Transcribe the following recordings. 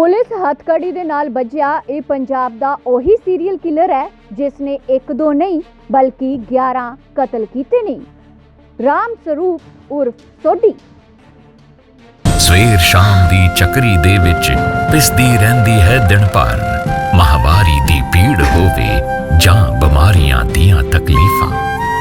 Police ਹੱਥਕੜੀ ਦੇ ਨਾਲ ਵੱਜਿਆ। ਇਹ ਪੰਜਾਬ ਦਾ ਉਹੀ ਸੀਰੀਅਲ ਕਿਲਰ ਹੈ ਜਿਸ ਨੇ ਇੱਕ ਦੋ ਨਹੀਂ, ਬਲਕਿ 11 ਕਤਲ ਕੀਤੇ ਨੇ। ਰਾਮ ਸਰੂਪ ਉਰਫ ਸੋਢੀ। ਸਵੇਰ ਸ਼ਾਮ ਦੀ ਚੱਕਰੀ ਦੇ ਵਿੱਚ ਪਿਸਦੀ ਰਹਿੰਦੀ ਹੈ ਦਿਨ ਭਰ। ਮਹਾਵਾਰੀ ਦੀ ਪੀੜ ਹੋਵੇ ਜਾਂ ਬਿਮਾਰੀਆਂ ਦੀਆਂ ਤਕਲੀਫਾਂ।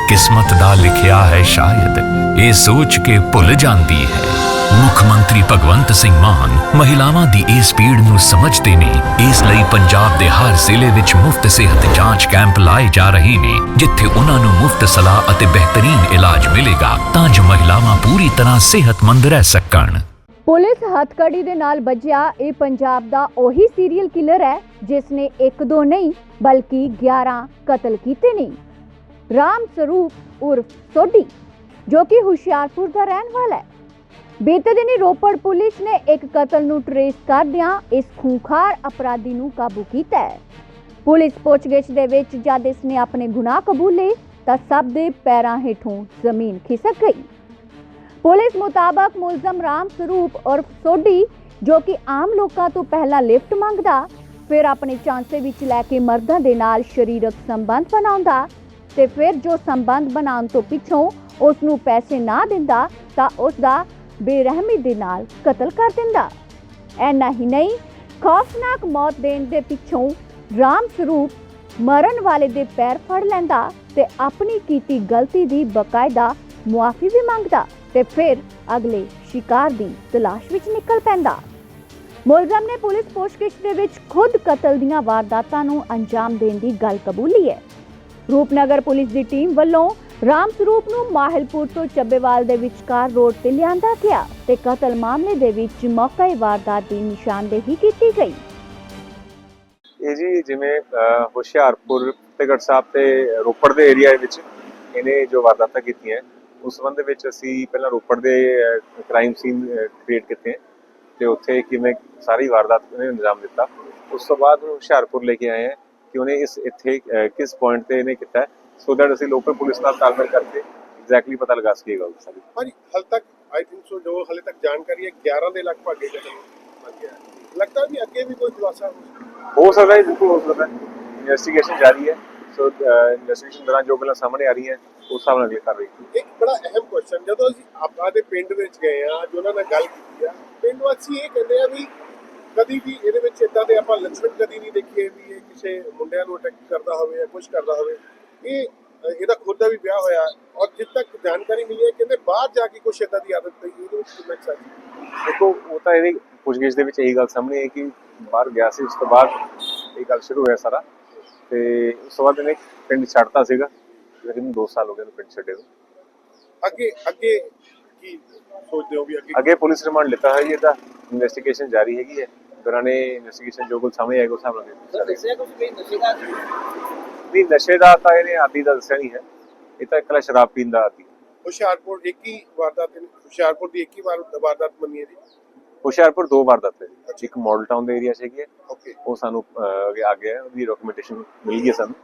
ਕਿਸਮਤ ਦਾ ਲਿਖਿਆ ਹੈ ਸ਼ਾਇਦ, ਇਹ ਸੋਚ ਕੇ ਭੁੱਲ ਜਾਂਦੀ ਹੈ। ਮੁੱਖ ਮੰਤਰੀ ਭਗਵੰਤ ਸਿੰਘ ਮਾਨ ਮਹਿਲਾਵਾਂ ਦੀ ਇਸ ਪੀੜ ਨੂੰ ਸਮਝਦੇ ਨੇ। ਇਸ ਲਈ ਪੰਜਾਬ ਦੇ ਹਰ ਜ਼ਿਲ੍ਹੇ ਵਿੱਚ ਮੁਫਤ ਸਿਹਤ ਜਾਂਚ ਕੈਂਪ ਲਾਏ ਜਾ ਰਹੇ ਨੇ, ਜਿੱਥੇ ਉਹਨਾਂ ਨੂੰ ਮੁਫਤ ਸਲਾਹ ਅਤੇ ਬਿਹਤਰੀਨ ਇਲਾਜ ਮਿਲੇਗਾ ਤਾਂ ਜੋ ਮਹਿਲਾਵਾਂ ਪੂਰੀ ਤਰ੍ਹਾਂ ਸਿਹਤਮੰਦ ਰਹਿ ਸਕਣ। ਪੁਲਿਸ ਹੱਥਕੜੀ ਦੇ ਨਾਲ ਵੱਜਿਆ ਇਹ ਪੰਜਾਬ ਦਾ ਉਹੀ ਸੀਰੀਅਲ ਕਿਲਰ ਹੈ, ਜਿਸ ਨੇ ਇੱਕ ਦੋ ਨਹੀਂ, ਬਲਕਿ 11 ਕਤਲ ਕੀਤੇ ਨੇ। ਰਾਮ ਸਰੂਪ ਉਰਫ ਸੋਢੀ, ਜੋ ਕਿ ਹੁਸ਼ਿਆਰਪੁਰ ਦਾ ਰਹਿਣ ਵਾਲਾ ਹੈ। ਬੀਤੇ ਦਿਨੀ ਰੋਪੜ ਪੁਲਿਸ ਨੇ ਇੱਕ ਕਤਲ ਨੂੰ ਟਰੇਸ ਕਰਦਿਆਂ ਇਸ ਖੂੰਖਾਰ ਅਪਰਾਧੀ ਨੂੰ ਕਾਬੂ ਕੀਤਾ ਹੈ। ਪੁਲਿਸ ਪੁੱਛਗਿੱਛ ਦੇ ਵਿੱਚ ਜਦ ਇਸ ਨੇ ਆਪਣੇ ਗੁਨਾਹ ਕਬੂਲੇ ਤਾਂ ਸਭ ਦੇ ਪੈਰਾਂ ਹੇਠੋਂ ਜ਼ਮੀਨ ਖਿਸਕ ਗਈ। ਪੁਲਿਸ ਮੁਤਾਬਕ ਮੁਲਜ਼ਮ ਰਾਮ ਸਰੂਪ ਔਰ ਸੋਢੀ, ਜੋ ਕਿ ਆਮ ਲੋਕਾਂ ਤੋਂ ਪਹਿਲਾਂ ਲਿਫਟ ਮੰਗਦਾ, ਫਿਰ ਆਪਣੇ ਚਾਂਸੇ ਵਿੱਚ ਲੈ ਕੇ ਮਰਦਾਂ ਦੇ ਨਾਲ ਸਰੀਰਕ ਸੰਬੰਧ ਬਣਾਉਂਦਾ ਤੇ ਫਿਰ ਜੋ ਸੰਬੰਧ ਬਣਾਉਣ ਤੋਂ ਪਿੱਛੋਂ ਉਸ ਨੂੰ ਪੈਸੇ ਨਾ ਦਿੰਦਾ, ਤਾਂ ਉਸ ਦਾ ਬੇਰਹਿਮੀ ਦੇ ਨਾਲ ਕਤਲ ਕਰ ਦਿੰਦਾ। ਐਨਾ ਹੀ ਨਹੀਂ, ਖੌਫਨਾਕ ਮੌਤ ਦੇਣ ਦੇ ਪਿੱਛੋਂ ਰਾਮ ਸਰੂਪ ਮਰਨ ਵਾਲੇ ਦੇ ਪੈਰ ਫੜ ਲੈਂਦਾ ਤੇ ਆਪਣੀ ਕੀਤੀ ਗਲਤੀ ਦੀ ਬਕਾਇਦਾ ਮੁਆਫੀ ਵੀ ਮੰਗਦਾ ਤੇ ਫਿਰ ਅਗਲੇ ਸ਼ਿਕਾਰ ਦੀ ਤਲਾਸ਼ ਵਿੱਚ ਨਿਕਲ ਪੈਂਦਾ। ਮੁਲਜ਼ਮ ਨੇ ਪੁਲਿਸ ਪੁੱਛਗਿੱਛ ਦੇ ਵਿੱਚ ਖੁਦ ਕਤਲ ਦੀਆਂ ਵਾਰਦਾਤਾਂ ਨੂੰ ਅੰਜਾਮ ਦੇਣ ਦੀ ਗੱਲ ਕਬੂਲੀ ਹੈ। ਰੂਪਨਗਰ ਪੁਲਿਸ ਦੀ ਟੀਮ ਵੱਲੋਂ ਰਾਮ ਸਰੂਪ ਨੂੰ ਮਾਹਿਲਪੁਰ ਤੋਂ ਚੱਬੇਵਾਲ ਦੇ ਵਿਚਕਾਰ ਰੋਡ ਤੇ ਲਿਆਂਦਾ ਗਿਆ ਤੇ ਕਤਲ ਮਾਮਲੇ ਦੇ ਵਿੱਚ ਮੌਕੇ ਵਾਰਦਾਤ ਦੀ ਨਿਸ਼ਾਨਦੇਹੀ ਕੀਤੀ ਗਈ। ਇਹ ਜੀ ਜਿਵੇਂ ਅਹ, ਹੁਸ਼ਿਆਰਪੁਰ ਫਤਿਹਗੜ੍ਹ ਸਾਹਿਬ ਤੇ ਰੋਪੜ ਦੇ ਏਰੀਆ ਵਿੱਚ ਇਹਨੇ ਜੋ ਵਾਰਦਾਤਾਂ ਕੀਤੀਆਂ ਉਸ ਸੰਬੰਧ ਦੇ ਵਿੱਚ ਅਸੀਂ ਪਹਿਲਾਂ ਰੋਪੜ ਦੇ ਕ੍ਰਾਈਮ ਸੀਨ ਕ੍ਰੀਏਟ ਕੀਤੇ। ਤੇ ਉੱਥੇ ਕਿਵੇਂ ਸਾਰੀ ਵਾਰਦਾਤ ਨੇ ਅੰਜਾਮ ਦਿੱਤਾ। ਉਸ ਤੋਂ ਬਾਅਦ ਉਹਨੂੰ ਹੁਸ਼ਿਆਰਪੁਰ ਲੈ ਕੇ ਆਏ ਹਾਂ ਕਿ ਉਹਨੇ ਇਸ ਇੱਥੇ ਅਹ, ਕਿਸ ਪੁਆਇੰਟ ਤੇ ਇਹਨੇ ਕੀਤਾ। ਸੋ ਦੈਟ ਅਸੀਂ ਲੋਕਲ ਪੁਲਿਸ ਨਾਲ ਤਾਲਮੇਲ ਕਰਕੇ ਐਗਜ਼ੈਕਟਲੀ ਪਤਾ ਲਗਾ ਸਕੀਏ ਗੱਲ ਸਾਰੀ। ਹਾਂਜੀ ਹਾਲ ਤੱਕ ਆਈ ਥਿੰਕ ਸੋ ਜੋ ਹਾਲੇ ਤੱਕ ਜਾਣਕਾਰੀ ਹੈ 11 ਦੇ ਲਗਭਗ ਇਹ ਹੈ। ਲੱਗਦਾ ਵੀ ਅੱਗੇ ਵੀ ਕੋਈ ਖੁਲਾਸਾ ਹੋ ਸਕਦਾ ਹੋ। ਬਿਲਕੁਲ ਹੋ ਸਕਦਾ ਹੈ। ਇਨਵੈਸਟੀਗੇਸ਼ਨ ਜਾਰੀ ਹੈ। ਸੋ ਇਨਵੈਸਟੀਗੇਸ਼ਨ ਦੌਰਾਨ ਜੋ ਗੱਲਾਂ ਸਾਹਮਣੇ ਆ ਰਹੀਆਂ ਉਸ ਹਿਸਾਬ ਨਾਲ ਅਗਲੀ ਕਾਰਵਾਈ ਇੱਕ ਬੜਾ ਅਹਿਮ ਕੁਐਸਚਨ ਜਦੋਂ ਅਸੀਂ ਆਪਾਂ ਦੇ ਪਿੰਡ ਵਿੱਚ ਗਏ ਆ ਜੋ ਉਹਨਾਂ ਨਾਲ ਗੱਲ ਕੀਤੀ ਆ ਪਿੰਡ ਵਾਸੀ ਇਹ ਕਹਿੰਦੇ ਆ ਵੀ ਕਦੀ ਵੀ ਇਹਦੇ ਵਿੱਚ ਇਦਾਂ ਦੇ ਆਪਾਂ ਲੰਚਮੈਂਟ ਕਦੀ ਨਹੀਂ ਦੇਖੇ ਵੀ ਇਹ ਕਿਸੇ ਮੁੰਡਿਆਂ ਨੂੰ ਅਟੈਕ ਕਰਦਾ ਹੋਵੇ ਜਾਂ ਕੁਝ ਕਰਦਾ ਹੋਵੇ। ਇਹ ਇਹਦਾ ਖੁਦ ਦਾ ਵੀ ਵਿਆਹ ਹੋਇਆ ਔਰ ਜਿੱਦ ਤੱਕ ਜਾਣਕਾਰੀ ਮਿਲੀ ਹੈ ਕਹਿੰਦੇ ਬਾਹਰ ਜਾ ਕੇ ਕੁਝ ਇਦਾਂ ਦੀ ਆਦਤ ਪਈ ਇਹਦੇ ਵਿੱਚ ਕਿੰਨਾ ਸੱਚ? ਦੇਖੋ ਉਹ ਤਾਂ ਇਹਦੀ ਪੁੱਛਗਿੱਛ ਦੇ ਵਿੱਚ ਇਹੀ ਗੱਲ ਸਾਹਮਣੇ ਹੈ ਕਿ ਬਾਹਰ ਗਿਆ ਸੀ ਉਸ ਤੋਂ ਬਾਅਦ ਇਹ ਗੱਲ ਸ਼ੁਰੂ ਹੋਇਆ ਸਾਰਾ। ਤੇ ਉਸ ਤੋਂ ਬਾਅਦ ਇਹਨੇ ਪਿੰਡ ਛੱਡਤਾ ਸੀਗਾ ਲੇਕਿਨ 2 ਸਾਲ ਹੋ ਗਏ ਨੂੰ ਪਿੰਡ ਛੱਡੇ ਨੂੰ। ਅੱਗੇ ਅੱਗੇ ਕੀ ਸੋਚਦੇ ਹੋ ਵੀ ਅੱਗੇ ਅੱਗੇ ਪੁਲਿਸ ਰਿਮਾਂਡ ਲਿੱਤਾ ਹੈ ਜੀ ਇਹਦਾ ਇਨਵੈਸਟੀਗੇਸ਼ਨ ਜਾਰੀ ਹੈਗੀ ਹੈ। ਦੌਰਾਨੇ ਇਨਵੈਸਟੀਗੇਸ਼ਨ ਜੋ ਕੁਝ ਸਾਹਮਣੇ ਆਏਗਾ ਉਸ ਹਿਸਾਬ ਨਾਲ ਦੱਸਿਆ ਕੁਝ ਵੀ ਨਸ਼ੇ ਦਾ? ਨਹੀਂ ਨਸ਼ੇ ਦਾ ਤਾਂ ਇਹਨੇ ਆਦੀ ਦਾ ਦੱਸਿਆ ਨਹੀਂ ਹੈ। ਇਹ ਤਾਂ ਇਕੱਲਾ ਸ਼ਰਾਬ ਪੀਣ ਦਾ ਆਦੀ ਹੁਸ਼ਿਆਰਪੁਰ ਇੱਕ ਹੀ ਵਾਰਦਾਤ ਹੁਸ਼ਿਆਰਪੁਰ ਦੀ ਇੱਕ ਹੀ ਵਾਰ ਵਾਰਦਾਤ ਮੰਨੀ ਹੈ ਜੀ? ਹੁਸ਼ਿਆਰਪੁਰ ਦੋ ਵਾਰ ਦੱਸੇ ਜੀ ਇੱਕ ਮਾਡਲ ਟਾਊਨ ਦੇ ਏਰੀਆ 'ਚ ਹੈਗੀ ਹੈ। ਓਕੇ। ਉਹ ਸਾਨੂੰ ਅਹ, ਅੱਗੇ ਆ ਗਿਆ। ਉਹਦੀ ਡਾਕੂਮੈਂਟੇਸ਼ਨ ਮਿਲ ਗਈ ਹੈ ਸਾਨੂੰ।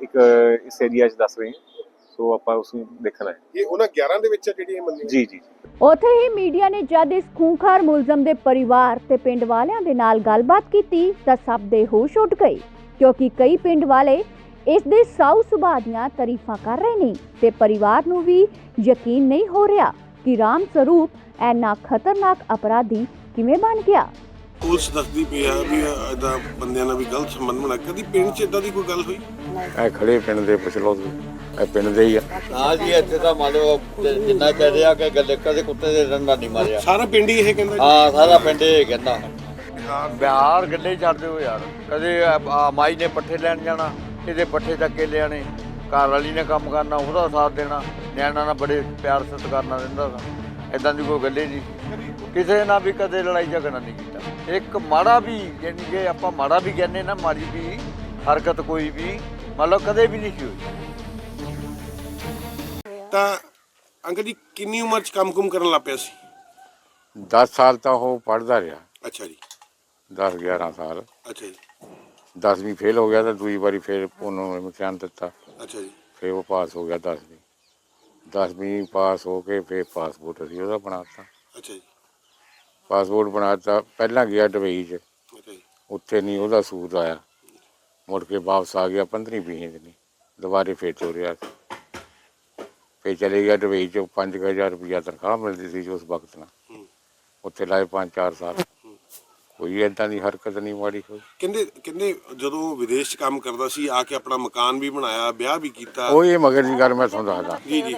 ਇੱਕ ਅਹ, ਇਸ ਏਰੀਆ 'ਚ ਦੱਸ ਰਹੇ ਹਾਂ। ਸੋ ਆਪਾਂ ਉਸ ਨੂੰ ਦੇਖਣਾ ਹੈ। ਇਹ ਉਹਨਾਂ 11 ਦੇ ਵਿੱਚ ਹੈ ਜਿਹੜੀ ਇਹ ਮੰਨੀ ਜੀ ਜੀ। ਉੱਥੇ ਹੀ ਮੀਡੀਆ ਨੇ ਜਦ ਇਸ ਖੂੰਖਾਰ ਮੁਲਜ਼ਮ ਦੇ ਪਰਿਵਾਰ ਤੇ ਪਿੰਡ ਵਾਲਿਆਂ ਦੇ ਨਾਲ ਗੱਲਬਾਤ ਕੀਤੀ ਤਾਂ ਸਭ ਦੇ ਹੋਸ਼ ਉੱਡ ਗਏ ਕਿਉਂਕਿ ਕਈ ਪਿੰਡ ਵਾਲੇ ਇਸ ਦੇ ਸਾਊ ਸੁਭਾਅ ਦੀਆਂ ਤਾਰੀਫਾਂ ਕਰ ਰਹੇ ਨੇ ਤੇ ਪਰਿਵਾਰ ਨੂੰ ਵੀ ਯਕੀਨ ਨਹੀਂ ਹੋ ਰਿਹਾ ਕਿ ਰਾਮ ਸਰੂਪ ਐਨਾ ਖਤਰਨਾਕ ਅਪਰਾਧੀ ਕਿਵੇਂ ਬਣ ਗਿਆ। ਪੁਲਿਸ ਦੱਸਦੀ ਪਈ ਆ ਵੀ ਇਦਾਂ ਬੰਦਿਆਂ ਨਾਲ ਵੀ ਗਲਤ ਸੰਬੰਧ ਬਣਾ ਕਦੀ ਪਿੰਡ 'ਚ ਇਦਾਂ ਦੀ ਕੋਈ ਗੱਲ ਹੋਈ? ਇਹ ਖੜੇ ਪਿੰਡ ਦੇ ਪੁੱਛ ਲਓ ਤੁਸੀਂ ਇਹ ਪਿੰਡ ਦੇ ਹੀ ਆ। ਹਾਂ ਜੀ ਇੱਥੇ ਤਾਂ ਮੰਨ ਲਓ ਜਿੰਨਾ ਕਹਿ ਰਿਹਾ ਕਿ ਗੱਲੇ ਕਦੇ ਕੁੱਤੇ ਦੇ ਡੰਡਾ ਨਹੀਂ ਮਾਰਿਆ। ਸਾਰਾ ਪਿੰਡ ਹੀ ਇਹ ਕਹਿੰਦਾ। ਹਾਂ ਸਾਰਾ ਪਿੰਡ ਇਹ ਕਹਿੰਦਾ। ਬਿਹਾਰ ਗੱਲੇ ਛੱਡਦੇ ਹੋ ਯਾਰ ਕਦੇ ਮਾਈ ਨੇ ਪੱਠੇ ਲੈਣ ਜਾਣਾ ਇਹਦੇ ਪੱਠੇ ਚੱਕੇ ਲਿਆਣੇ ਘਰ ਵਾਲੀ ਨੇ ਕੰਮ ਕਰਨਾ ਉਹਦਾ ਸਾਥ ਦੇਣਾ। ਨਿਆਣਾ ਨਾਲ ਬੜੇ ਪਿਆਰ ਸਤਿਕਾਰ ਨਾਲ ਰਹਿੰਦਾ ਸੀ ਇਦਾਂ ਦੀ ਕੋਈ ਗੱਲੇ ਨਹੀਂ। ਕਿਸੇ ਨਾਲ ਵੀ ਕਦੇ ਲੜਾਈ ਝਗੜਾ ਨਹੀਂ ਕੀਤਾ। ਇੱਕ ਮਾੜਾ ਵੀ ਯਾਨੀ ਕਿ ਆਪਾਂ ਮਾੜਾ ਵੀ ਕਹਿੰਦੇ ਨਾ ਮਾੜੀ ਵੀ ਹਰਕਤ ਕੋਈ ਵੀ ਮਤਲਬ ਕਦੇ ਵੀ ਨਹੀਂ ਹੋਈ। ਤਾਂ ਅੰਕਲ ਜੀ ਕਿੰਨੀ ਉਮਰ 'ਚ ਕੰਮ-ਕੁਮ ਕਰਨ ਲੱਗ ਪਿਆ ਸੀ? 10 ਸਾਲ ਤਾਂ ਉਹ ਪੜਦਾ ਰਿਹਾ। ਅੱਛਾ ਜੀ। 10 11 ਸਾਲ। ਅੱਛਾ ਜੀ। 10ਵੀਂ ਫੇਲ ਹੋ ਗਿਆ ਤਾਂ ਦੂਜੀ ਵਾਰੀ ਫੇਰ ਉਹਨੂੰ ਇਮਤਿਹਾਨ ਦਿੱਤਾ। ਅੱਛਾ ਜੀ। ਫੇਰ ਉਹ ਪਾਸ ਹੋ ਗਿਆ 10ਵੀਂ 10ਵੀਂ ਪਾਸ ਹੋ ਕੇ ਫੇਰ ਪਾਸਪੋਰਟ ਅਸੀਂ ਉਹਦਾ ਬਣਾਤਾ ਅੱਛਾ ਜੀ। ਪਾਸਪੋਰਟ ਬਣਾਤਾ ਪਹਿਲਾਂ ਗਿਆ ਦੁਬਈ 'ਚ। ਉੱਥੇ ਨਹੀਂ ਉਹਦਾ ਸੂਰ ਆਇਆ। ਮੁੜ ਕੇ ਵਾਪਸ ਆ ਗਿਆ 15 ਵੀਹ ਦਿਨ ਦੁਬਾਰੇ ਫੇਰ ਤੋਰਿਆ। ਫੇਰ ਚਲੇ ਗਿਆ ਦੁਬਈ ਚ। 5000 ਰੁਪਇਆ ਤਨਖਾਹ ਮਿਲਦੀ ਸੀ ਉਸ ਵਕਤ ਨਾਲ। ਉੱਥੇ ਲਾਏ 5-4 ਸਾਲ। ਕੋਈ ਏਦਾਂ ਦੀ ਹਰਕਤ ਨਹੀਂ ਮਾੜੀ ਹੋਈ। ਕਹਿੰਦੇ ਕਹਿੰਦੇ ਜਦੋਂ ਵਿਦੇਸ਼ 'ਚ ਕੰਮ ਕਰਦਾ ਸੀ ਆ ਕੇ ਆਪਣਾ ਮਕਾਨ ਵੀ ਬਣਾਇਆ ਵਿਆਹ ਵੀ ਕੀਤਾ। ਉਹ ਇਹ ਮਗਰ ਦੀ ਗੱਲ ਮੈਂ ਤੁਹਾਨੂੰ ਦੱਸਦਾ। ਜੀ ਜੀ।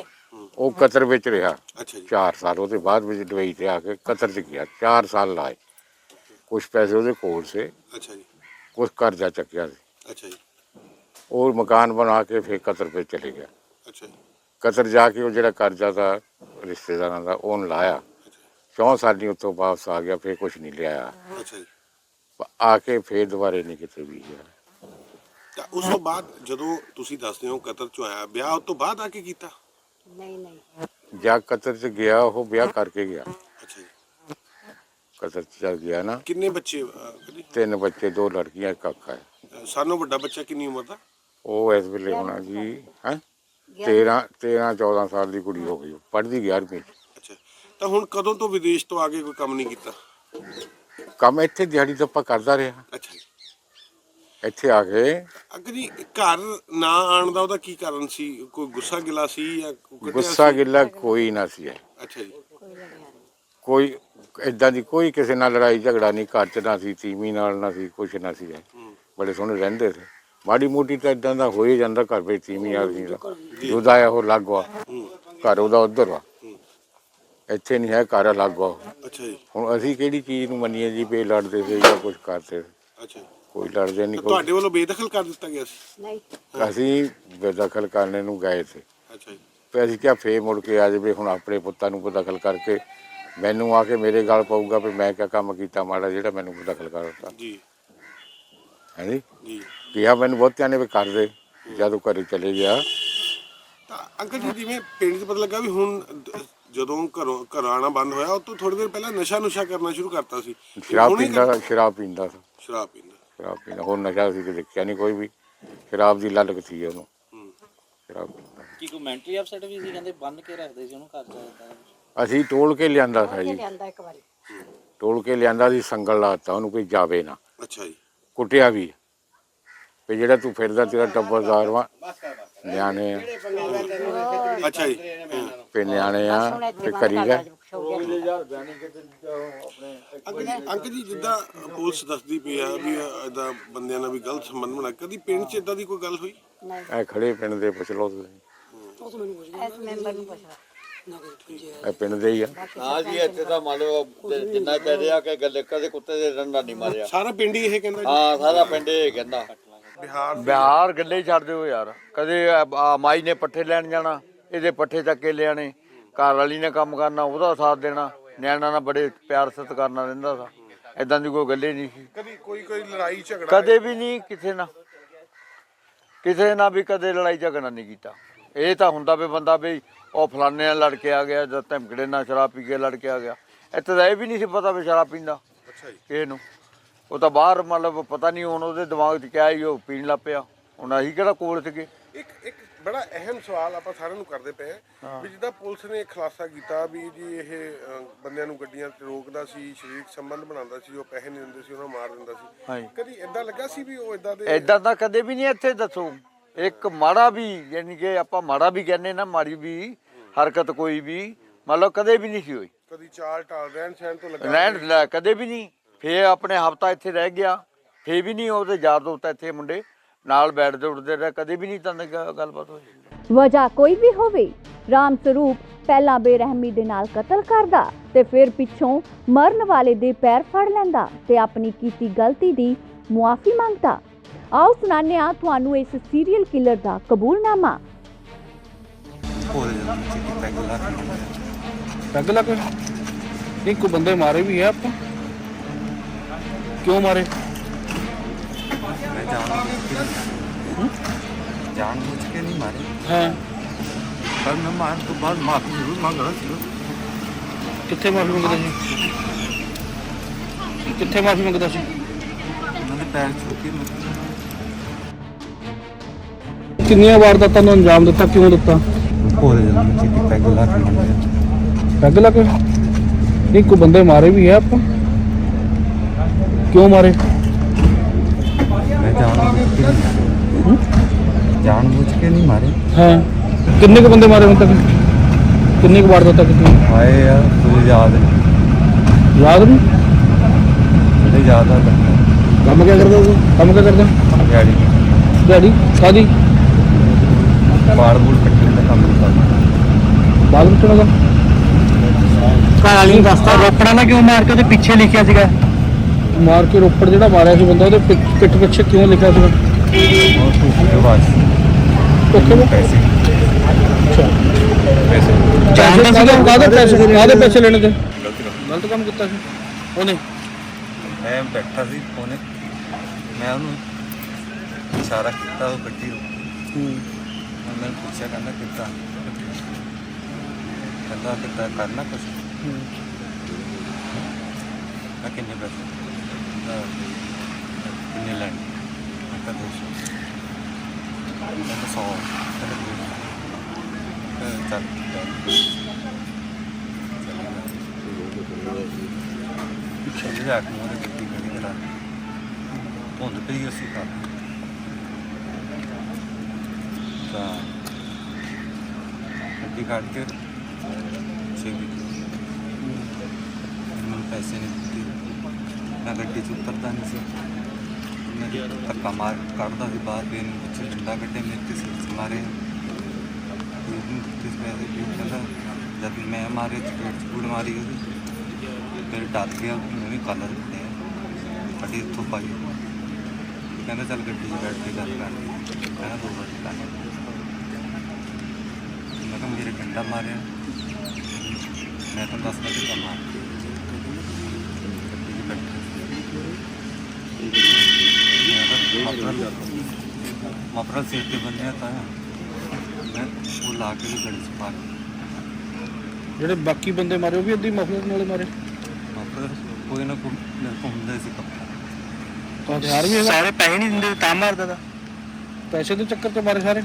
ਉਹ ਕਤਰ ਵਿੱਚ ਰਿਹਾ। ਅੱਛਾ ਜੀ। 4 ਸਾਲ ਉਹਦੇ ਬਾਅਦ ਵਿੱਚ ਦੁਬਈ ਤੇ ਆ ਕੇ ਕਤਰ ਚ ਗਿਆ। 4 ਸਾਲ ਲਾਏ। ਕੁਝ ਪੈਸੇ ਉਹਦੇ ਕੋਲ ਸੇ। ਅੱਛਾ ਜੀ। ਕੁਝ ਕਰਜ਼ਾ ਚੱਕਿਆ ਸੀ। ਅੱਛਾ ਜੀ। ਉਹ ਮਕਾਨ ਬਣਾ ਕੇ ਫਿਰ ਕਤਰ ਤੇ ਚਲੇ ਗਿਆ। ਅੱਛਾ ਜੀ। ਕਤਰ ਜਾ ਕੇ ਉਹ ਜਿਹੜਾ ਕਰਜ਼ਾ ਦਾ ਰਿਸ਼ਤੇਦਾਰਾਂ ਦਾ ਉਹਨ ਲਾਇਆ। ਚੌਂ ਸਾਲੀ ਉੱਥੋਂ ਵਾਪਸ ਆ ਗਿਆ ਫਿਰ ਕੁਝ ਨਹੀਂ ਲਿਆਇਆ। ਅੱਛਾ ਜੀ। ਆ ਕੇ ਫਿਰ ਦੁਬਾਰੇ ਨਹੀਂ ਕਿਤੇ ਵੀ ਗਿਆ। ਤਾਂ ਉਸ ਤੋਂ ਬਾਅਦ ਜਦੋਂ ਤੁਸੀਂ ਦੱਸਦੇ ਹੋ ਕਤਰ 'ਚ ਆਇਆ ਵਿਆਹ ਉਸ ਤੋਂ ਬਾਅਦ ਆ ਕੇ ਕੀਤਾ? ਨਹੀਂ ਨਹੀਂ। ਜਾ ਕਤਰ ਚ ਗਿਆ ਉਹ ਵਿਆਹ ਕਰਕੇ ਗਿਆ। ਅੱਛਾ ਜੀ। ਕਤਰ ਚ ਚੱਲ ਗਿਆ ਨਾ ਕਿੰਨੇ ਬੱਚੇ ਅਹ, ਕਹਿੰਦੇ? ਤਿੰਨ ਬੱਚੇ ਦੋ ਲੜਕੀਆਂ ਇੱਕ ਕਾਕਾ ਹੈ। ਅਹ, ਸਾਨੋਂ ਵੱਡਾ ਬੱਚਾ ਕਿੰਨੀ ਉਮਰ ਦਾ? ਉਹ ਇਸ ਵੇਲੇ ਹੋਣਾ ਜੀ ਹੈ? 13 13 14 ਸਾਲ ਦੀ ਕੁੜੀ ਹੋ ਗਈ ਪੜ੍ਹਦੀ 11ਵੀਂ ਚ। ਅੱਛਾ ਤਾਂ ਹੁਣ ਕਦੋਂ ਤੋਂ ਵਿਦੇਸ਼ ਤੋਂ ਆ ਕੇ ਕੋਈ ਕੰਮ ਨਹੀਂ ਕੀਤਾ? ਕੰਮ ਇੱਥੇ ਦਿਹਾੜੀ ਦੱਪਾ ਕਰਦਾ ਰਿਹਾ ਅੱਛਾ ਜੀ। ਇੱਥੇ ਆ ਕੇ ਅੰਕਲ ਜੀ ਘਰ ਨਾ ਆਉਣ ਦਾ ਉਹਦਾ ਕੀ ਕਾਰਨ ਸੀ? ਕੋਈ ਗੁੱਸਾ ਗਿਲਾ ਸੀ ਜਾਂ ਕੋਈ ਗੁੱਸਾ ਸੀ? ਗਿੱਲਾ ਕੋਈ ਨਾ ਸੀ। ਅੱਛਾ ਜੀ। ਕੋਈ ਇਦਾਂ ਦੀ ਕੋਈ ਕਿਸੇ ਨਾਲ ਲੜਾਈ ਝਗੜਾ ਨਹੀਂ ਘਰ ਚ ਨਾ ਸੀ ਤੀਵੀਂ ਨਾਲ ਨਾ ਸੀ ਕੁਛ ਨਾ ਸੀ। ਹੈ। ਬੜੇ ਸੋਹਣੇ ਰਹਿੰਦੇ ਸੀ ਮਾੜੀ ਮੋਟੀ ਤਾਂ ਇਦਾਂ ਦਾ ਹੋ ਹੀ ਜਾਂਦਾ ਘਰ ਵਿੱਚ ਤੀਵੀਂ ਆ ਗਈ। ਦਾ ਜੁਦਾ ਆ ਉਹ ਲੱਗ ਵਾ ਘਰ ਉਹਦਾ ਉਧਰ ਵਾ। ਇੱਥੇ ਨਹੀਂ ਹੈ ਘਰ ਅਲੱਗ ਵਾ ਅੱਛਾ ਜੀ। ਹੁਣ ਅਸੀਂ ਕਿਹੜੀ ਚੀਜ਼ ਨੂੰ ਮੰਨੀਏ ਜੀ ਵੀ ਲੜਦੇ ਸੀ ਜਾਂ ਕੁਝ ਕਰਦੇ ਸੀ। ਅੱਛਾ ਕੋਈ ਲੜਦੇ ਨਹੀਂ ਕੋਈ ਤੁਹਾਡੇ ਵੱਲੋਂ ਬੇਦਖਲ ਕਰ ਦਿੱਤਾ ਗਿਆ ਸੀ? ਨਹੀਂ। ਅਸੀਂ ਬੇਦਖਲ ਕਰਨੇ ਨੂੰ ਗਏ ਸੀ। ਅੱਛਾ ਜੀ। ਤੇ ਅਸੀਂ ਕਿਹਾ ਫੇਰ ਮੁੜ ਕੇ ਆ ਜਾਵੇ ਹੁਣ ਆਪਣੇ ਪੁੱਤਾਂ ਨੂੰ ਬੇਦਖਲ ਕਰਕੇ ਮੈਨੂੰ ਆ ਕੇ ਮੇਰੇ ਗੱਲ ਪਊਗਾ ਵੀ ਮੈਂ ਕਿਆ ਕੰਮ ਕੀਤਾ ਮਾੜਾ ਜਿਹੜਾ ਮੈਨੂੰ ਬੇਦਖਲ ਕਰ ਦਿੱਤਾ। ਜੀ। ਹਾਂਜੀ ਜੀ। ਕਿਹਾ ਮੈਨੂੰ ਬਹੁਤਿਆਂ ਨੇ ਵੀ ਕਰ ਦੇ ਜਦੋਂ ਘਰੇ ਚਲੇ ਗਿਆ। ਤਾਂ ਅੰਕਲ ਜੀ ਜਿਵੇਂ ਪਿੰਡ 'ਚ ਪਤਾ ਲੱਗਾ ਵੀ ਹੁਣ ਦ- ਜਦੋਂ ਘਰੋਂ ਘਰ ਆਣਾ ਬੰਦ ਹੋਇਆ ਉਹ ਤੋਂ ਥੋੜੀ ਦੇਰ ਪਹਿਲਾਂ ਨਸ਼ਾ ਨੁਸ਼ਾ ਕਰਨਾ ਸ਼ੁਰੂ ਕਰਤਾ ਸੀ। ਤੇ ਸ਼ਰਾਬ ਹੁਣੇ ਪੀਂਦਾ ਸ਼ਰਾਬ ਪੀਂਦਾ ਸੀ। ਸ਼ਰਾਬ ਪੀਂਦਾ। ਸ਼ਰਾਬ ਪੀਂਦਾ। ਹੋਰ ਨਸ਼ਾ ਸੀ ਕਿ ਦੇਖਿਆ ਨਹੀਂ ਕੋਈ ਵੀ। ਸ਼ਰਾਬ ਦੀ ਲਲਕ ਸੀ ਉਹਨੂੰ। ਹੂੰ। ਸ਼ਰਾਬ ਪੀਂਦਾ। ਕੀ ਕੋਈ ਮੈਂਟਲੀ ਅਪਸੈਟ ਵੀ ਸੀ? ਕਹਿੰਦੇ ਬੰਨ ਕੇ ਰੱਖਦੇ ਸੀ ਉਹਨੂੰ ਘਰ ਜਾ ਅਸੀਂ ਟੋਲ ਕੇ ਲਿਆਂਦਾ ਸੀ ਜੀ। ਲਿਆਂਦਾ ਇੱਕ ਵਾਰੀ। ਟੋਲ ਕੇ ਲਿਆਂਦਾ ਸੀ ਸੰਗਲ ਲਾਤਾ ਉਹਨੂੰ ਕੋਈ ਜਾਵੇ ਨਾ। ਅੱਛਾ ਜੀ। ਕੁੱਟਿਆ ਵੀ। ਵੀ ਜਿਹੜਾ ਤੂੰ ਫਿਰਦਾ ਤੇਰਾ ਟੱਬਰਦਾਰ ਵਾ। ਨਿਆਣੇ ਆ। ਅੱਛਾ ਜੀ। ਹੂੰ। ਤੇ ਨਿਆਣੇ ਆ ਤੇ ਕਰੀਗਾ ਅੰਕਲ ਜੀ। ਜਿੱਦਾਂ ਪੁਲਿਸ ਦੱਸਦੀ ਪਈ ਆ ਵੀ ਇਦਾਂ ਬੰਦਿਆਂ ਨਾਲ ਵੀ ਗਲਤ ਸੰਬੰਧ ਬਣਾ ਕਦੀ ਪਿੰਡ 'ਚ ਇਦਾਂ ਦੀ ਕੋਈ ਗੱਲ ਹੋਈ? ਇਹ ਖੜੇ ਪਿੰਡ ਦੇ ਪੁੱਛ ਲਓ ਤੁਸੀਂ। ਇਸ ਮੈਂਬਰ ਨੂੰ ਪੁੱਛ ਇਹ ਪਿੰਡ ਦੇ ਹੀ ਆ। ਹਾਂ ਜੀ ਇੱਥੇ ਤਾਂ ਮੰਨ ਲਓ ਜ- ਜਿੰਨਾ ਕਹਿ ਰਿਹਾ ਕਿ ਗੱਲੇ ਕਦੇ ਕੁੱਤੇ ਦੇ ਡੰਡਾ ਨਹੀਂ ਮਾਰਿਆ। ਸਾਰਾ ਪਿੰਡ ਹੀ ਇਹ ਕਹਿੰਦਾ ਹਾਂ ਸਾਰਾ ਪਿੰਡ ਇਹ ਕਹਿੰਦਾ। ਬਿਹਾਰ ਬਿਹਾਰ ਗੱਲੇ ਛੱਡ ਦਿਓ ਯਾਰ। ਕਦੇ ਆ- ਆ ਮਾਈ ਨੇ ਪੱਠੇ ਲੈਣ ਜਾਣਾ। ਇਹਦੇ ਪੱਠੇ ਚੱਕ ਕੇ ਲਿਆਣੇ ਘਰ ਵਾਲੀ ਨੇ ਕੰਮ ਕਰਨਾ ਉਹਦਾ ਸਾਥ ਦੇਣਾ। ਨਿਆਣਾ ਨਾਲ ਬੜੇ ਪਿਆਰ ਸਤਿਕਾਰ ਨਾਲ ਰਹਿੰਦਾ ਸੀ। ਐਦਾਂ ਦੀ ਕੋਈ ਗੱਲੇ ਨਹੀਂ ਸੀ। ਕਦੀ ਕੋਈ ਕੋਈ ਲੜਾਈ ਝਗੜਾ ਕਦੇ ਵੀ ਨਹੀਂ ਕਿਸੇ ਨਾਲ। ਕਿਸੇ ਨਾਲ ਵੀ ਕਦੇ ਲੜਾਈ ਝਗੜਾ ਨਹੀਂ ਕੀਤਾ। ਇਹ ਤਾਂ ਹੁੰਦਾ ਵੀ ਬੰਦਾ ਵੀ ਉਹ ਫਲਾਣੇ ਨਾਲ ਲੜ ਕੇ ਆ ਗਿਆ ਜਾਂ ਧਮਕੜੇ ਨਾਲ ਸ਼ਰਾਬ ਪੀ ਕੇ ਲੜ ਕੇ ਆ ਗਿਆ। ਇੱਥੇ ਤਾਂ ਇਹ ਵੀ ਨਹੀਂ ਸੀ ਪਤਾ ਵੀ ਸ਼ਰਾਬ ਪੀਂਦਾ। ਅੱਛਾ ਜੀ। ਕਿਸੇ ਨੂੰ। ਉਹ ਤਾਂ ਬਾਹਰ ਮਤਲਬ ਪਤਾ ਨਹੀਂ ਹੁਣ ਉਹਦੇ ਦਿਮਾਗ 'ਚ ਕਿਆ ਹੀ ਉਹ ਪੀਣ ਲੱਗ ਪਿਆ। ਹੁਣ ਅਸੀਂ ਕਿਹੜਾ ਕੋਲ ਸੀਗੇ? ਇੱਕ ਇੱਕ ਬੜਾ ਅਹਿਮ ਸਵਾਲ ਆਪਾਂ ਸਾਰਿਆਂ ਨੂੰ ਕਰਦੇ ਪਏ ਹਾਂ ਵੀ ਜਿੱਦਾਂ ਪੁਲਿਸ ਨੇ ਖੁਲਾਸਾ ਕੀਤਾ ਵੀ ਜੀ ਇਹ ਬੰਦਿਆਂ ਨੂੰ ਗੱਡੀਆਂ ਤੇ ਰੋਕਦਾ ਸੀ ਸਰੀਰਕ ਸੰਬੰਧ ਬਣਾਉਂਦਾ ਸੀ ਉਹ ਪੈਸੇ ਨਹੀਂ ਦਿੰਦੇ ਸੀ ਉਹਨਾਂ ਮਾਰ ਦਿੰਦਾ ਸੀ। ਕਦੀ ਇਦਾਂ ਲੱਗਾ ਸੀ ਵੀ ਉਹ ਇਦਾਂ ਦੇ ਐਦਾਂ ਤਾਂ ਕਦੇ ਵੀ ਨਹੀਂ ਇੱਥੇ ਦੱਸੋ। ਇੱਕ ਮਾੜਾ ਵੀ ਯਾਨੀ ਕਿ ਆਪਾਂ ਮਾੜਾ ਵੀ ਕਹਿੰਦੇ ਨਾ ਮਾੜੀ ਵੀ ਹਰਕਤ ਕੋਈ ਵੀ ਮਤਲਬ ਕਦੇ ਵੀ ਨਹੀਂ ਸੀ ਹੋਈ। ਕਦੀ ਚਾਲ ਟਾਲ ਰਹਿਣ ਸਹਿਣ ਤੋਂ ਲੱਗਾ ਰਹਿਣ ਕਦੇ ਵੀ ਨਹੀਂ। ਫੇਰ ਆਪਣੇ ਹਫਤਾ ਇੱਥੇ ਰਹਿ ਗਿਆ ਫੇਰ ਵੀ ਨਹੀਂ ਉਹਦੇ ਯਾਰ ਦੋਸਤ ਇੱਥੇ ਮੁੰਡੇ ਨਾਲ ਬੈਠਦੇ ਉੱਠਦੇ ਰਹੇ ਕਦੇ ਵੀ ਨਹੀਂ ਤਾਂ ਗੱਲਬਾਤ ਹੋਈ ਵਜ੍ਹਾ ਕੋਈ ਵੀ ਹੋਵੇ ਰਾਮ ਸਰੂਪ ਪਹਿਲਾਂ ਬੇਰਹਿਮੀ ਦੇ ਨਾਲ ਕਤਲ ਕਰਦਾ ਤੇ ਫਿਰ ਪਿੱਛੋਂ ਮਰਨ ਵਾਲੇ ਦੇ ਪੈਰ ਫੜ ਲੈਂਦਾ ਤੇ ਆਪਣੀ ਕੀਤੀ ਗਲਤੀ ਦੀ ਮੁਆਫੀ ਮੰਗਦਾ। ਆਓ ਸੁਣਾਉਂਦੇ ਹਾਂ ਤੁਹਾਨੂੰ ਇਸ ਸੀਰੀਅਲ ਕਿਲਰ ਦਾ ਕਬੂਲਨਾਮਾ। ਪੈਗ ਨਹੀਂ ਬੰਦੇ ਮਾਰੇ ਵੀ ਹੈ ਆਪਾਂ? ਕਿਉਂ ਮਾਰੇ? ਜਾਣ ਬੁੱਝ ਕੇ ਨਹੀਂ ਮਾਰੇ ਹਾਂ ਪਰ ਮੈਂ ਮਾਰਨ ਤੋਂ ਬਾਅਦ ਮਾਫੀ ਜ਼ਰੂਰ ਮੰਗ ਰਿਹਾ ਸੀ ਕਿੱਥੇ ਮਾਫੀ ਮੰਗਦਾ ਸੀ? ਕਿੱਥੇ ਮਾਫੀ ਮੰਗਦਾ ਸੀ? ਉਹਨਾਂ ਦੇ ਪੈਰ ਛੂ ਕੇ ਕਿੰਨੀਆਂ ਵਾਰਦਾਤਾਂ ਨੂੰ ਅੰਜਾਮ ਦਿੱਤਾ? ਕਿਉਂ ਦਿੱਤਾ? ਭੋਲੇ ਜਨਮ ਚ ਕਿ ਪੈਗ ਲਾ ਕੇ? ਮੰਗਿਆ ਪੈਗ ਲਾ ਕੇ ਨਹੀਂ, ਕੋਈ ਬੰਦੇ ਮਾਰੇ ਵੀ ਹੈ ਆਪਾਂ। ਕਿਉਂ ਮਾਰੇ? ਜਾਣ ਬੁੱਝ ਕੇ ਨਹੀਂ ਮਾਰੇ। ਹਾਂ। ਕਿੰਨੇ ਕੁ ਬੰਦੇ ਮਾਰੇ ਹੁਣ ਤੱਕ? ਕਿੰਨੇ ਕੁ ਵਾਰਦਾਤਾਂ ਕੀਤੀਆਂ ਆਏ ਆ ਤੁझे ਯਾਦ ਨਹੀਂ। ਯਾਦ ਨਹੀਂ? ਤੁझे ਯਾਦ ਆ ਕੰਮ ਕਿਆ ਕਰਦਾ ਤੂੰ ਕੰਮ ਕਿਆ ਕਰਦਾ? ਗਾੜੀ ਦਿਹਾੜੀ? ਕਾਦੀ ਬਾੜ ਬੂੜ ਕੱਟਣ ਦਾ ਕੰਮ ਕਰਦਾ ਬਾਗ ਵਿੱਚ ਦਾ? ਘਰ ਵਾਲੀ ਦੱਸਦਾ ਰੋਪੜਾ ਨਾ ਕਿਉਂ ਮਾਰ ਕੇ ਉਹਦੇ ਪਿੱਛੇ ਲਿਖਿਆ ਸੀਗਾ। ਮਾਰ ਕੇ ਰੋਪੜ ਜਿਹੜਾ ਮਾਰਿਆ ਸੀ ਬੰਦਾ ਉਹਦੇ ਪਿੱਠ- ਪਿੱਠ ਪਿੱਛੇ ਕਿਉਂ ਲਿਖਿਆ ਸੀਗਾ? ਉਹ ਟੁੱਟੇ ਬਾਸ ਧੋਖੇ ਵਿੱਚ ਪੈਸੇ। ਪੈਸੇ। ਪੈਸੇ ਕਾਹਦੇ ਕਾਹਦੇ ਪੈਸੇ ਕਾਹਦੇ ਪੈਸੇ ਲੈਣੇ ਤੇ? ਗਲਤ ਕੰਮ ਕੀਤਾ ਸੀ। ਉਹਨੇ? ਮੈਂ ਬੈਠਾ ਸੀ ਉਹਨੇ। ਮੈਂ ਉਹਨੂੰ ਇਸ਼ਾਰਾ ਕੀਤਾ ਉਹ ਗੱਡੀ ਨੂੰ ਮੈਂ ਪੁੱਛਿਆ ਕਹਿੰਦਾ ਕਿੱਦਾਂ? ਕਹਿੰਦਾ ਕਿੱਦਾਂ ਕਰਨਾ ਕੁਛ? ਮੈਂ ਕਿੰਨੇ ਪੈਸੇ? ਕਹਿੰਦਾ ਕਿੰਨੇ ਲੈਣੇ ਮੈਂ ਕਿਹਾ ਕੇ ਮੋਰੇ ਗੱਡੀ ਖੜੀ ਕਰਾ। ਧੁੰਦ ਪਈ ਅਸੀਂ ਤਾਂ ਤਾਂ ਗੱਡੀ ਕੱਢ ਕੇ ਛੇੜੀ ਮੈਨੂੰ ਪੈਸੇ ਨਹੀਂ ਦਿੱਤੇ। ਮੈਂ ਗੱਡੀ ਚ ਉਤਰਦਾ ਨਹੀਂ ਸੀ। ਮੈਂ ਧੱਕਾ ਮਾਰ ਕੱਢਦਾ ਸੀ ਬਾਹਰ ਦੇ ਨੂੰ ਪਿੱਛੇ ਡੰਡਾ ਕੱਢੇ ਮੇਰੇ ਤੇ ਸਿਰ ਮਾਰੇ ਇਹਨੂੰ ਦਿੱਤੇ ਪੈਸੇ ਵੀ ਕਹਿੰਦਾ, ਜਦ ਮੈਂ ਮਾਰੇ ਚਪੇੜ ਚਪੂੜ ਮਾਰੀ ਉਹਦੀ। ਫਿਰ ਡਰ ਗਿਆ ਮੈਂ ਵੀ ਕਲਰ ਕੱਢਿਆ ਫਟੀ ਇੱਥੋਂ ਪਾਈ। ਕਹਿੰਦਾ, ਚੱਲ ਗੱਡੀ 'ਚ ਬੈਠ ਕੇ ਗੱਲ ਕਰ ਕਹਿੰਦਾ, ਦੋ ਵਾਰ ਕਰ ਮੈਂ ਕਿਹਾ, ਮੇਰੇ ਡੰਡਾ ਮਾਰਿਆ। ਮੈਂ ਤਾਂ ਦੱਸਦਾ ਕਿ ਮਾਰਿਆ ਮਾਰ ਗੱਡੀ 'ਚ ਬੈਠੇ ਮੈਂ ਤਾਂ ਮਫਰਲ ਸਿਰ ਤੇ ਬੰਨਿਆ ਤਾਂ ਮੈਂ ਉਹ ਲਾ ਕੇ ਵੀ ਗਲੀ 'ਚ ਪਾ ਕੇ ਜਿਹੜੇ ਬਾਕੀ ਬੰਦੇ ਮਾਰੇ ਉਹ ਵੀ ਅੱਧੀ ਮਫਲਤ ਨਾਲੇ ਮਾਰੇ? ਮਫਰਲ ਕੋਈ ਨਾ ਕੋਈ ਮੇਰੇ ਕੋਲ ਹੁੰਦਾ ਸੀ ਕੱਪੜਾ ਤਾਂ ਹਥਿਆਰ ਵੀ ਹੈਗਾ? ਸਾਰੇ ਪੈਸੇ ਨਹੀਂ ਦਿੰਦੇ ਤਾਂ ਮਾਰਦਾ ਤਾ। ਪੈਸੇ ਦੇ ਚੱਕਰ ਤੇ ਮਾਰੇ ਸਾਰੇ?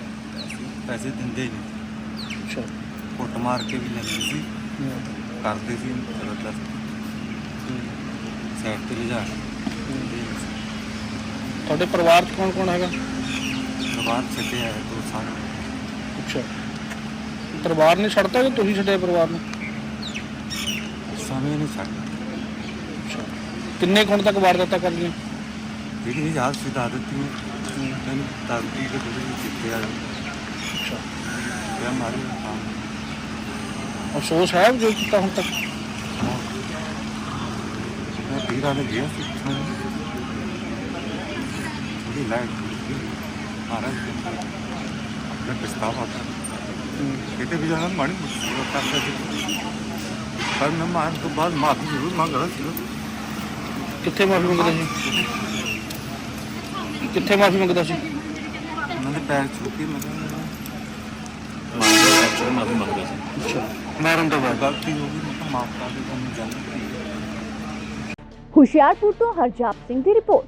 ਪੈਸੇ ਦਿੰਦੇ ਹੀ ਨਹੀਂ। ਅੱਛਾ। ਕੁੱਟ ਮਾਰ ਕੇ ਵੀ ਲੈਂਦੇ ਸੀ। ਕਰਦੇ ਸੀ ਜ਼ਬਰਦਸਤ ਸਾਈਡ ਤੇ ਲਿਜਾ ਕੇ ਦਿੰਦੇ ਸੀ। ਤੁਹਾਡੇ ਪਰਿਵਾਰ 'ਚ ਕੌਣ ਕੌਣ ਹੈਗਾ? ਪਰਿਵਾਰ ਛੱਡਿਆ ਹੈ ਦੋ ਸਾਲ। ਅੱਛਾ। ਪਰਿਵਾਰ ਨੇ ਛੱਡਤਾ ਕਿ ਤੁਸੀਂ ਛੱਡਿਆ ਪਰਿਵਾਰ ਨੂੰ? ਸਮੇਂ ਨਹੀਂ ਛੱਡ ਅੱਛਾ। ਕਿੰਨੇ ਕੁ ਹੁਣ ਤੱਕ ਵਾਰਦਾਤਾਂ ਕਰ ਲਈਆਂ? ਜਿਹੜੀ ਯਾਦ ਸੀ ਦਾ ਦਿੱਤੀ ਮੈਨੂੰ ਤਾਰਤੀ ਕੇ ਥੋੜੀ ਜਿਹੀ ਚਿੱਤੇ ਆ ਅੱਛਾ। ਗਿਆ ਮਾਰੀ ਹਾਂ ਅਫਸੋਸ ਹੈ ਜੋ ਕੀਤਾ ਹੁਣ ਤੱਕ? ਮੈਂ ਪੀਰਾ ਨੇ ਗਿਆ ਪਛਤਾਵਾ आता ਕਿਤੇ ਵੀ ਜਾਣਾ ਮਾੜੀ ਮੁਸ਼ਕਿਲ ਕਰਦਾ ਸੀ। ਪਰ ਮੈਂ ਮਾਰਨ ਤੋਂ ਬਾਅਦ ਮਾਫੀ ਜ਼ਰੂਰ ਮੰਗ ਰਿਹਾ ਸੀ। ਕਿੱਥੇ ਮਾਫੀ ਮੰਗਦਾ ਸੀ? ਕਿੱਥੇ ਮਾਫੀ ਮੰਗਦਾ ਸੀ? ਉਹਨਾਂ ਦੇ ਪੈਰ ਛੂ ਕੇ ਮੈਂ ਮਾਫੀ ਮੰਗਦਾ ਸੀ। ਅੱਛਾ ਮਾਰਨ ਤੋਂ ਬਾਅਦ? ਗਲਤੀ ਹੋ ਗਈ ਮੈਂ ਮਾਫ ਕਰ ਦੇ ਤੁਹਾਨੂੰ ਜਾਣਾ ਹੁਸ਼ਿਆਰਪੁਰ ਤੋਂ ਹਰਜਾਪ ਸਿੰਘ ਦੀ ਰਿਪੋਰਟ।